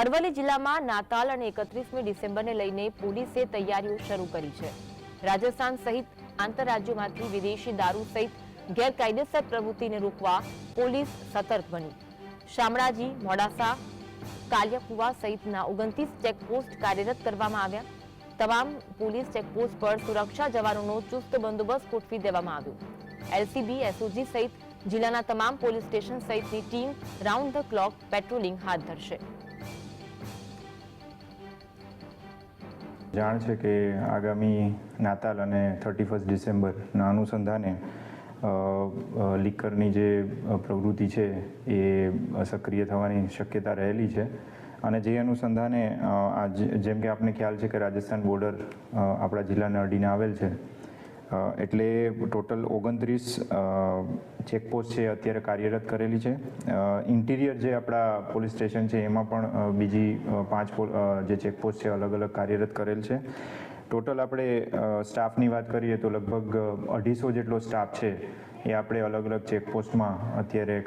અરવલ્લી જિલ્લામાં નાતાલ અને એકત્રીસમી ડિસેમ્બરને લઈને પોલીસે તૈયારીઓ શરૂ કરી છે. રાજસ્થાન સહિત આંતરરાજ્યોમાંથી વિદેશી દારૂ સહિત ગેરકાયદેસર પ્રવૃત્તિને રોકવા પોલીસ સતર્ક બની. શામળાજી, મોડાસા, કાલિયાકુવા સહિતના ઓગણત્રીસ ચેકપોસ્ટ કાર્યરત કરવામાં આવ્યા. તમામ પોલીસ ચેકપોસ્ટ પર સુરક્ષા જવાનોનો ચુસ્ત બંદોબસ્ત ગોઠવી દેવામાં આવ્યો. એલસીબી, એસઓજી સહિત જિલ્લાના તમામ પોલીસ સ્ટેશન સહિતની team round the clock patrolling હાથ ધરશે. જાણ છે કે આગામી નાતાલ અને થર્ટી ફર્સ્ટ ડિસેમ્બરના અનુસંધાને લિકરની જે પ્રવૃત્તિ છે એ સક્રિય થવાની શક્યતા રહેલી છે. અને જે અનુસંધાને જેમ કે આપને ખ્યાલ છે કે રાજસ્થાન બોર્ડર આપણા જિલ્લાને અડીને આવેલ છે. એટલે ટોટલ ઓગણત્રીસ ચેકપોસ્ટ છે અત્યારે કાર્યરત કરેલી છે. ઇન્ટિરિયર જે આપણા પોલીસ સ્ટેશન છે એમાં પણ બીજી પાંચ જે ચેકપોસ્ટ છે અલગ અલગ કાર્યરત કરેલ છે. ટોટલ આપણે સ્ટાફની વાત કરીએ તો લગભગ અઢીસો જેટલો સ્ટાફ છે એ આપણે અલગ અલગ ચેકપોસ્ટમાં અત્યારે